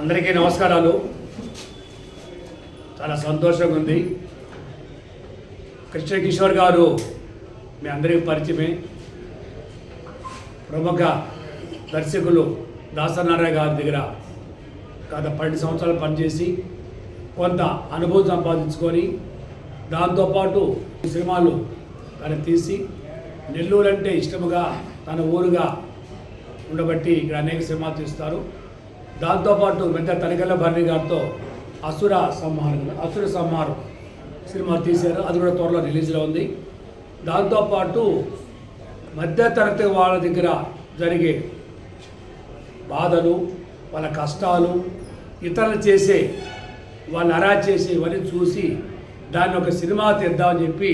అందరికీ నమస్కారాలు. చాలా సంతోషంగా ఉంది. కృష్ణ కిషోర్ గారు మీ అందరికీ పరిచయమే. ప్రముఖ దర్శకులు దాసనారాయణ గారి దగ్గర గత పన్నెండు సంవత్సరాలు పనిచేసి కొంత అనుభవం సంపాదించుకొని దాంతోపాటు సినిమాలు తను తీసి నెల్లూరు అంటే ఇష్టముగా తన ఊరుగా ఉండబట్టి ఇక్కడ అనేక సినిమాలు తీస్తారు. దాంతోపాటు పెద్ద తనికల్ల భరణి గారితో అసుర సంహారం అసుర సంహారం సినిమా తీశారు. అది కూడా త్వరలో రిలీజ్లో ఉంది. దాంతోపాటు మధ్యతరగతి వాళ్ళ దగ్గర జరిగే బాధలు వాళ్ళ కష్టాలు ఇతరులు చేసే వాళ్ళు అరా చేసే ఇవన్నీ చూసి దాన్ని ఒక సినిమా తీద్దామని చెప్పి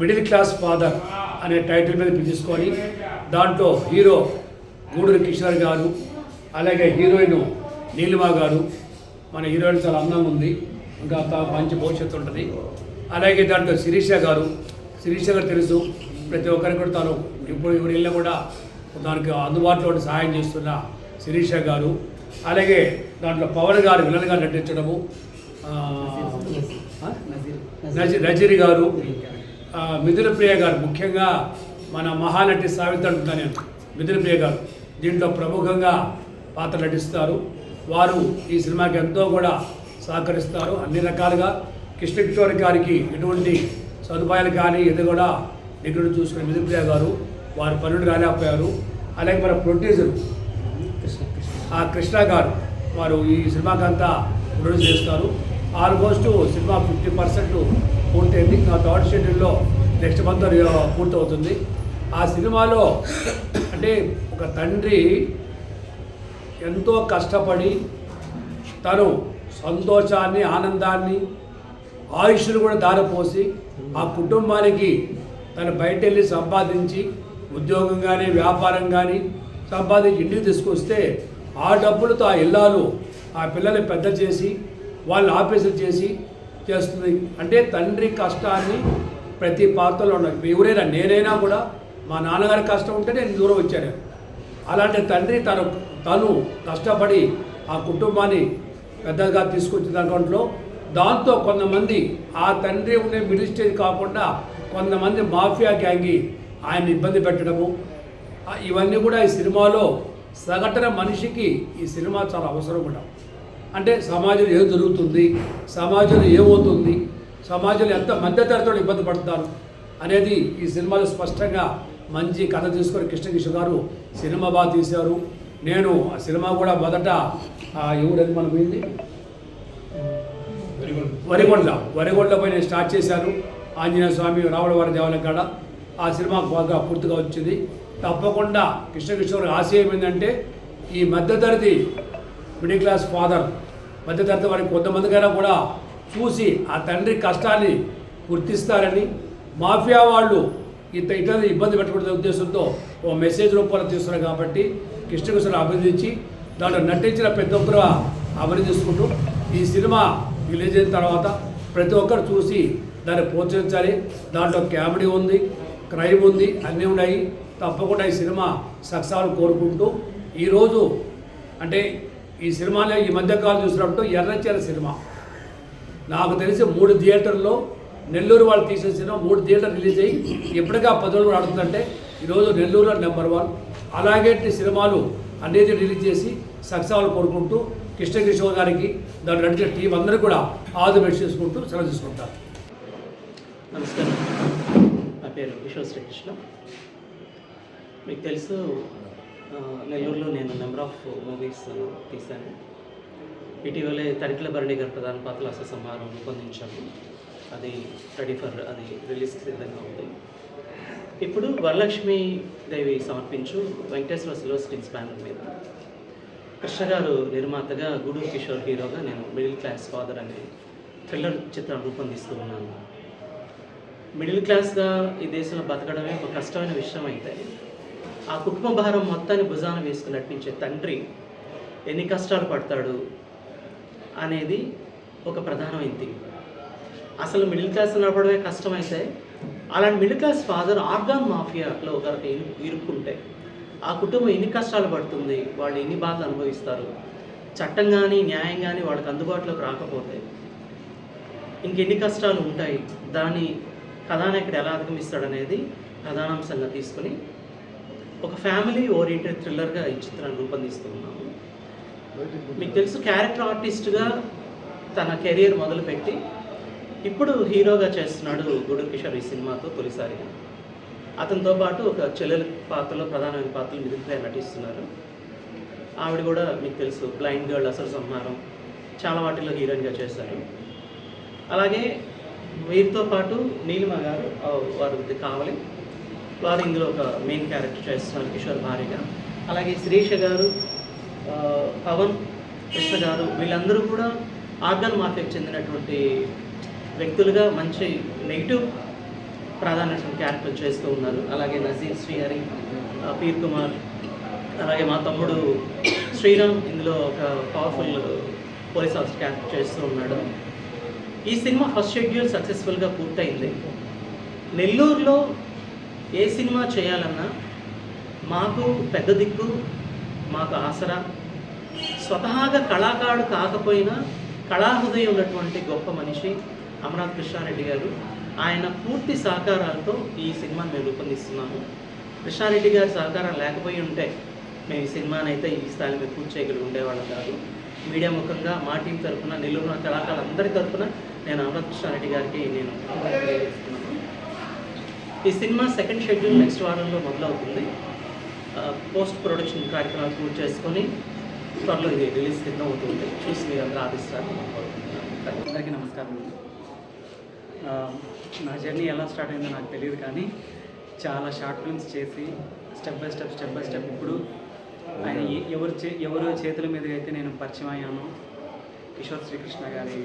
మిడిల్ క్లాస్ ఫాదర్ అనే టైటిల్ మీద పిలుచుకొని దాంట్లో హీరో గూడూరు కిషోర్ గారు అలాగే హీరోయిన్ నీలిమా గారు మన హీరోయిన్ చాలా అందంగా ఉంది. ఇంకా మంచి భవిష్యత్తు ఉంటుంది. అలాగే దాంట్లో శిరీష గారు శిరీష గారు తెలుసు. ప్రతి ఒక్కరికి కూడా తాను ఇప్పుడు ఇప్పుడు ఇళ్ళ కూడా దానికి అందుబాటులో సహాయం చేస్తున్న శిరీష గారు. అలాగే దాంట్లో పవన్ గారు విలన్గా నటించడము. ఆ, ఆ? నజీ- నజీర్ గారు. ఆ, మిథున ప్రియ గారు ముఖ్యంగా మన మహానటి సావిత్రి అంటున్నా నేను. మిథున ప్రియ గారు. దీంట్లో ప్రముఖంగా పాత్ర నటిస్తారు. వారు ఈ సినిమాకి ఎంతో కూడా సహకరిస్తారు. అన్ని రకాలుగా కృష్ణ కిషోర్ గారికి ఎటువంటి సదుపాయాలు కానీ ఇది కూడా దగ్గర చూసుకున్న మిథున ప్రియ గారు వారి పనులు రాలేకపోయారు. అలాగే మన ప్రొడ్యూసర్ ఆ కృష్ణ గారు వారు ఈ సినిమాకి అంతా ప్రొడ్యూస్ చేస్తారు. ఆల్మోస్ట్ సినిమా ఫిఫ్టీ పర్సెంట్ పూర్తయింది. నా థర్డ్ షెడ్యూల్లో నెక్స్ట్ మంత్ పూర్తవుతుంది. ఆ సినిమాలో అంటే ఒక తండ్రి ఎంతో కష్టపడి తను సంతోషాన్ని ఆనందాన్ని ఆయుష్ను కూడా దారపోసి ఆ కుటుంబానికి తను బయట వెళ్ళి సంపాదించి ఉద్యోగం కానీ వ్యాపారం కానీ సంపాదించి ఇంటికి తీసుకొస్తే ఆ డబ్బులతో ఆ ఇల్లాలు ఆ పిల్లల్ని పెద్ద చేసి వాళ్ళని ఆఫీసులు చేసి చేస్తుంది. అంటే తండ్రి కష్టాన్ని ప్రతి పాత్రలో ఉన్నాయి ఎవరైనా నేనైనా కూడా మా నాన్నగారి కష్టం ఉంటే నేను దూరం వచ్చాను. అలాంటి తండ్రి తను తను కష్టపడి ఆ కుటుంబాన్ని పెద్దగా తీసుకొచ్చిన దాంట్లో దాంతో కొంతమంది ఆ తండ్రి ఉండే మిడిల్ స్టేజ్ కాకుండా కొంతమంది మాఫియా గ్యాంగి ఆయన ఇబ్బంది పెట్టడము. ఇవన్నీ కూడా ఈ సినిమాలో సగటున మనిషికి ఈ సినిమా చాలా అవసరం కూడా. అంటే సమాజంలో ఏం జరుగుతుంది సమాజంలో ఏమవుతుంది సమాజంలో ఎంత మధ్యతరతో ఇబ్బంది పడతారు అనేది ఈ సినిమాలో స్పష్టంగా మంచి కథ తీసుకొని కృష్ణకిషోర్ గారు సినిమా బాగా తీశారు. నేను ఆ సినిమా కూడా మొదట ఆ, ఎవరది మనం పోయింది? వరిగొండ. వరిగొండపై నేను స్టార్ట్ చేశాను. ఆంజనేయ స్వామి రావులవారి దేవాలయం కాడ. ఆ సినిమా బాగా పూర్తిగా వచ్చింది. తప్పకుండా కృష్ణకిషోర్ ఆశయం ఏంటంటే ఈ మధ్యతరగతి మిడిల్ క్లాస్ ఫాదర్ మధ్యతరగతి వారికి కొంతమందికైనా కూడా చూసి ఆ తండ్రి కష్టాన్ని గుర్తిస్తారని మాఫియా వాళ్ళు ఇంత ఇతర ఇబ్బంది పెట్టకూడదు ఉద్దేశంతో ఓ మెసేజ్ రూపంలో తీస్తున్నారు కాబట్టి కృష్ణకృష్ణ అభినందించి దాంట్లో నటించిన పెద్ద ఒక్కరు అభినందించుకుంటూ ఈ సినిమా రిలీజ్ అయిన తర్వాత ప్రతి ఒక్కరు చూసి దాన్ని ప్రోత్సహించాలి. దాంట్లో కామెడీ ఉంది క్రైమ్ ఉంది అన్నీ ఉన్నాయి. తప్పకుండా ఈ సినిమా సక్సెస్ కోరుకుంటూ ఈరోజు అంటే ఈ సినిమాలో ఈ మధ్యకాలం చూసినప్పుడు ఎర్రచీర సినిమా. నాకు తెలిసి మూడు థియేటర్లో నెల్లూరు వాళ్ళు తీసిన సినిమా మూడు థియేటర్ రిలీజ్ అయ్యి ఎప్పటికీ పది రోజులు ఆడుతుందంటే ఈరోజు నెల్లూరులో నెంబర్ వన్ అలాగే సినిమాలు అనేది రిలీజ్ చేసి సక్సెస్ అవ్వాలని కోరుకుంటూ కృష్ణకిషోర్ గారికి దాని నడిచిన టీం అందరూ కూడా ఆల్ చేసుకుంటూ సెలవు తీసుకుంటారు. నమస్కారం. నా పేరు విశ్వ శ్రీకృష్ణ. మీకు తెలుసు నెల్లూరులో నేను నెంబర్ ఆఫ్ మూవీస్ తీశాను. ఇటీవలే తరికల భరణి గారి ప్రధాన పాత్రల సంహారం రూపొందించాము అది రెడీ ఫర్ అది రిలీజ్కి సిద్ధంగా ఉంది. ఇప్పుడు వరలక్ష్మి దేవి సమర్పించు వెంకటేశ్వర సిల్వర్ స్క్రీన్ బ్యానర్ మీద. కృష్ణ గారు నిర్మాతగా గూడూరు కిషోర్ హీరోగా నేను మిడిల్ క్లాస్ ఫాదర్ అనే థ్రిల్లర్ చిత్రం రూపొందిస్తూ ఉన్నాను. మిడిల్ క్లాస్గా ఈ దేశంలో బతకడమే ఒక కష్టమైన విషయం అయితే ఆ కుటుంబ భారం మొత్తాన్ని భుజాన వేసుకుని నడిపించే తండ్రి ఎన్ని కష్టాలు పడతాడు అనేది ఒక ప్రధానమైన థింగ్ అసలు మిడిల్ క్లాస్ నడపడమే కష్టమైతే అలాంటి మిడిల్ క్లాస్ ఫాదర్ ఆర్గాన్ మాఫియాలో కనుక ఇరు- ఇరుక్కుంటే ఆ కుటుంబం ఎన్ని కష్టాలు పడుతుంది వాళ్ళు ఎన్ని బాధలు అనుభవిస్తారు? చట్టం కానీ న్యాయం కానీ వాళ్ళకి అందుబాటులోకి రాకపోతే ఇంకెన్ని కష్టాలు ఉంటాయి? దాని కథానాయకుడు ఎలా అధిగమిస్తాడనేది ప్రధానాంశంగా తీసుకుని ఒక ఫ్యామిలీ ఓరియంటెడ్ థ్రిల్లర్గా ఈ చిత్రాన్ని రూపొందిస్తున్నాము మీకు తెలుసు క్యారెక్టర్ ఆర్టిస్ట్గా తన కెరియర్ మొదలుపెట్టి ఇప్పుడు హీరోగా చేస్తున్నాడు గుడు కిషోర్ ఈ సినిమాతో తొలిసారిగా. అతనితో పాటు ఒక చెల్లెల పాత్రలో ప్రధానమైన పాత్రలు మిదిలిపై నటిస్తున్నారు. ఆవిడ కూడా మీకు తెలుసు బ్లైండ్ గర్ల్ అసలు సంహారం. చాలా వాటిల్లో హీరోయిన్గా చేశారు. అలాగే వీరితో పాటు నీలిమ గారు వారు ఇది కావాలి. వారు ఇందులో ఒక మెయిన్ క్యారెక్టర్ చేస్తున్నారు కిషోర్ భార్యగా. అలాగే శ్రీష గారు పవన్ కృష్ణ గారు వీళ్ళందరూ కూడా ఆర్గన్ మాఫియాకి చెందినటువంటి వ్యక్తులుగా మంచి నెగిటివ్ ప్రాధాన్యత క్యారెక్టర్ చేస్తూ ఉన్నారు. అలాగే నజీర్ శ్రీహరి ఆ, పీర్ కుమార్ అలాగే మా తమ్ముడు శ్రీరామ్ ఇందులో ఒక పవర్ఫుల్ పోలీస్ ఆఫీసర్ క్యారెక్టర్ చేస్తూ ఉన్నాడు. ఈ సినిమా ఫస్ట్ షెడ్యూల్ సక్సెస్ఫుల్గా పూర్తయింది. నెల్లూరులో ఏ సినిమా చేయాలన్నా మాకు పెద్ద దిక్కు మాకు ఆసరా. స్వతహాగా కళాకారుడు కాకపోయినా కళాహృదయం ఉన్నటువంటి గొప్ప మనిషి. అమరనాథ్ కృష్ణారెడ్డి గారు. ఆయన పూర్తి సహకారాలతో ఈ సినిమాని మేము రూపొందిస్తున్నాము. కృష్ణారెడ్డి గారి సహకారం లేకపోయి ఉంటే మేము ఈ సినిమాని అయితే ఈ స్థాయిలో మేము పూర్తి చేయగలిగి ఉండేవాళ్ళం కాదు. మీడియా ముఖంగా మా టీం తరఫున నెల్లూరు కళాకారులందరి తరఫున నేను అమరనాథ్ కృష్ణారెడ్డి గారికి నేను ఈ సినిమా సెకండ్ షెడ్యూల్ నెక్స్ట్ వారంలో మొదలవుతుంది. పోస్ట్ ప్రొడక్షన్ కార్యక్రమాలు పూర్తి చేసుకొని త్వరలో ఇది రిలీజ్ సిద్ధం అవుతుంది. చూసి మీరు అందరూ ఆదిస్తారు అందరికీ నమస్కారం. నా జర్నీ ఎలా స్టార్ట్ అయిందో నాకు తెలియదు కానీ చాలా షార్ట్ ఫిల్మ్స్ చేసి step by step step by step ఇప్పుడు ఆయన ఎవరు చే ఎవరు చేతుల మీదుగా అయితే నేను పరిచయం అయ్యాను కిషోర్ శ్రీకృష్ణ గారి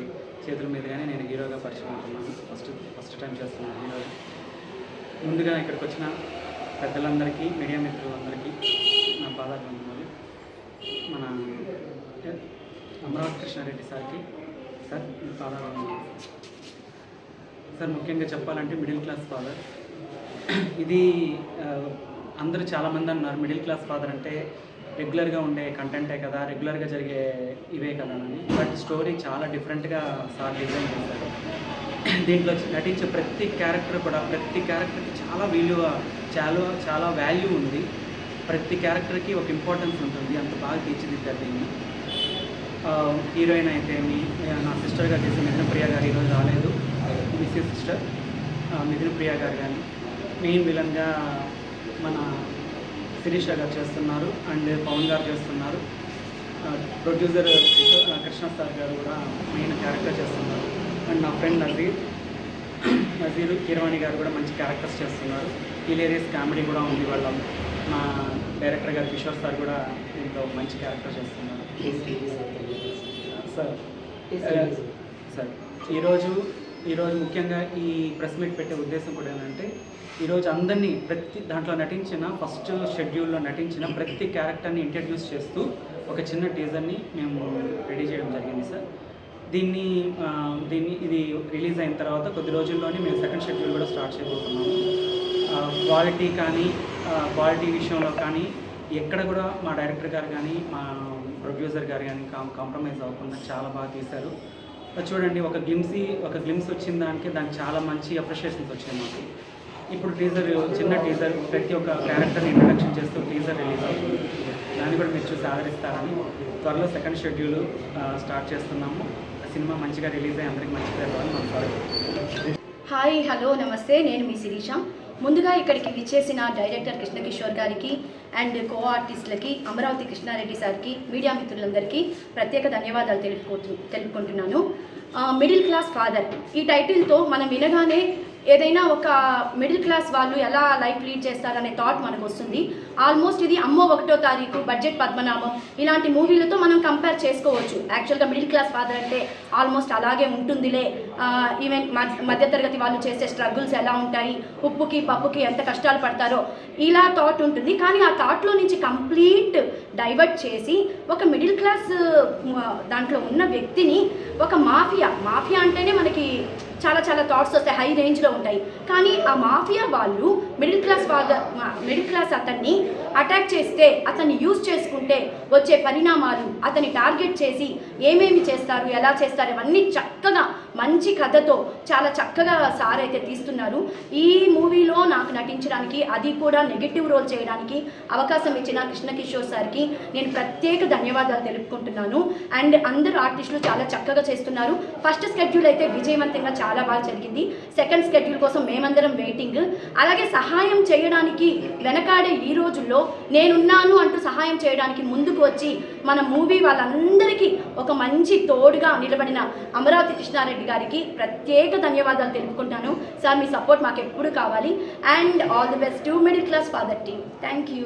చేతుల మీదుగానే నేను హీరోగా పరిచయం అవుతున్నాను. ఫస్ట్ ఫస్ట్ టైం చేస్తున్నాను హీరోగా ముందుగా ఇక్కడికి వచ్చిన పెద్దలందరికీ మీడియా మిత్రులందరికీ నా పాదాభివందనాలు. మన అమరావతి కృష్ణారెడ్డి సార్కి సార్ మీ పాదాభివందనాలు. సార్ ముఖ్యంగా చెప్పాలంటే మిడిల్ క్లాస్ ఫాదర్. ఇది అందరూ చాలామంది అన్నారు మిడిల్ క్లాస్ ఫాదర్ అంటే రెగ్యులర్గా ఉండే కంటెంటే కదా రెగ్యులర్గా జరిగే ఇవే కదా అని. బట్ స్టోరీ చాలా డిఫరెంట్గా సార్ డిజైన్ చేశారు. దీంట్లో నటించే ప్రతి క్యారెక్టర్ కూడా ప్రతి క్యారెక్టర్కి చాలా విలువ చాలా చాలా వాల్యూ ఉంది. ప్రతి క్యారెక్టర్కి ఒక ఇంపార్టెన్స్ ఉంటుంది అంత బాగా తీర్చిదిద్దారు దీన్ని. హీరోయిన్ అయితే మీ నా సిస్టర్గా చేసిన మిత్రప్రియ గారు ఈరోజు రాలేదు. మిస్సెస్ సిస్టర్ మిథున ప్రియ గారు కానీ మెయిన్ విలన్గా మన శిరీష గారు చేస్తున్నారు అండ్ పవన్ గారు చేస్తున్నారు. ప్రొడ్యూసర్ కృష్ణ సార్ గారు కూడా మెయిన్ క్యారెక్టర్ చేస్తున్నారు. అండ్ నా ఫ్రెండ్ నజీర్ నజీర్ కిరవాణి గారు కూడా మంచి క్యారెక్టర్స్ చేస్తున్నారు. హిలేరియస్ కామెడీ కూడా ఉంది వాళ్ళ మా డైరెక్టర్ గారు కిషోర్ సార్ కూడా దీంట్లో మంచి క్యారెక్టర్ చేస్తున్నారు. సార్ సార్ ఈరోజు ఈరోజు ముఖ్యంగా ఈ ప్రెస్ మీట్ పెట్టే ఉద్దేశం కూడా ఏంటంటే ఈరోజు అందరినీ ప్రతి దాంట్లో నటించిన ఫస్ట్ షెడ్యూల్లో నటించిన ప్రతి క్యారెక్టర్ని ఇంట్రడ్యూస్ చేస్తూ ఒక చిన్న టీజర్ని మేము రెడీ చేయడం జరిగింది సార్. దీన్ని దీన్ని ఇది రిలీజ్ అయిన తర్వాత కొద్ది రోజుల్లోనే మేము సెకండ్ షెడ్యూల్ కూడా స్టార్ట్ చేయబోతున్నాము. క్వాలిటీ కానీ క్వాలిటీ విషయంలో కానీ ఎక్కడ కూడా మా డైరెక్టర్ గారు కానీ మా ప్రొడ్యూసర్ గారు కానీ కాంప్రమైజ్ అవ్వకుండా చాలా బాగా తీశారు. చూడండి ఒక గ్లిమ్సీ ఒక గ్లిమ్స్ వచ్చిన దానికి దానికి చాలా మంచి అప్రిషియేషన్స్ వచ్చాయి మాకు. ఇప్పుడు టీజర్ చిన్న టీజర్ ప్రతి ఒక్క క్యారెక్టర్ని ఇంట్రడక్షన్ చేస్తూ టీజర్ రిలీజ్ అవుతుంది. దాన్ని కూడా మీరు చూసి ఆదరిస్తారని. త్వరలో సెకండ్ షెడ్యూల్ స్టార్ట్ చేస్తున్నాము. సినిమా మంచిగా రిలీజ్ అయ్యి అందరికి మంచిగా రావాలని మనం హాయ్ హలో నమస్తే. నేను మీ శిరీష. ముందుగా ఇక్కడికి విచ్చేసిన డైరెక్టర్ కృష్ణకిషోర్ గారికి అండ్ కో ఆర్టిస్టులకి అమరావతి కృష్ణారెడ్డి సార్కి మీడియా మిత్రులందరికీ ప్రత్యేక ధన్యవాదాలు తెలుపుకో తెలుపుకుంటున్నాను. Middle class father. ఈ టైటిల్తో మనం వినగానే ఏదైనా ఒక మిడిల్ క్లాస్ వాళ్ళు ఎలా లైఫ్ లీడ్ చేస్తారనే థాట్ మనకు వస్తుంది ఆల్మోస్ట్ ఇది అమ్మో ఒకటో తారీఖు బడ్జెట్ పద్మనాభం. ఇలాంటి మూవీలతో మనం కంపేర్ చేసుకోవచ్చు. యాక్చువల్గా మిడిల్ క్లాస్ ఫాదర్ అంటే ఆల్మోస్ట్ అలాగే ఉంటుందిలే. ఈవెన్ మధ్యతరగతి వాళ్ళు చేసే స్ట్రగుల్స్ ఎలా ఉంటాయి? ఉప్పుకి పప్పుకి ఎంత కష్టాలు పడతారో. ఇలా థాట్ ఉంటుంది. కానీ ఆ థాట్లో నుంచి కంప్లీట్ డైవర్ట్ చేసి ఒక మిడిల్ క్లాస్ దాంట్లో ఉన్న వ్యక్తిని ఒక మాఫియా మాఫియా అంటేనే మనకి చాలా చాలా థాట్స్ వస్తాయి హై రేంజ్లో ఉంటాయి. కానీ ఆ మాఫియా వాళ్ళు మిడిల్ క్లాస్ వాళ్ళ మిడిల్ క్లాస్ అతన్ని అటాక్ చేస్తే అతన్ని యూజ్ చేసుకుంటే వచ్చే పరిణామాలు అతని టార్గెట్ చేసి ఏమేమి చేస్తారు ఎలా చేస్తారు ఇవన్నీ చక్కగా మంచి కథతో చాలా చక్కగా సార్ అయితే తీస్తున్నారు. ఈ మూవీలో నాకు నటించడానికి అది కూడా నెగిటివ్ రోల్ చేయడానికి అవకాశం ఇచ్చిన కృష్ణ కిషోర్ సార్కి నేను ప్రత్యేక ధన్యవాదాలు తెలుపుకుంటున్నాను. అండ్ అందరు ఆర్టిస్టులు చాలా చక్కగా చేస్తున్నారు. ఫస్ట్ స్కెడ్యూల్ అయితే విజయవంతంగా చాలా బాగా జరిగింది. సెకండ్ స్కెడ్యూల్ కోసం మేమందరం వెయిటింగ్. అలాగే సహాయం చేయడానికి వెనకాడే ఈ రోజుల్లో నేనున్నాను అంటూ సహాయం చేయడానికి ముందుకు వచ్చి మన మూవీ వాళ్ళందరికీ ఒక మంచి తోడుగా నిలబడిన అమరావతి కృష్ణారెడ్డి గారికి ప్రత్యేక ధన్యవాదాలు తెలుపుకుంటాను. సార్ మీ సపోర్ట్ మాకు ఎప్పుడు కావాలి. And all the best to middle class father team. Thank you.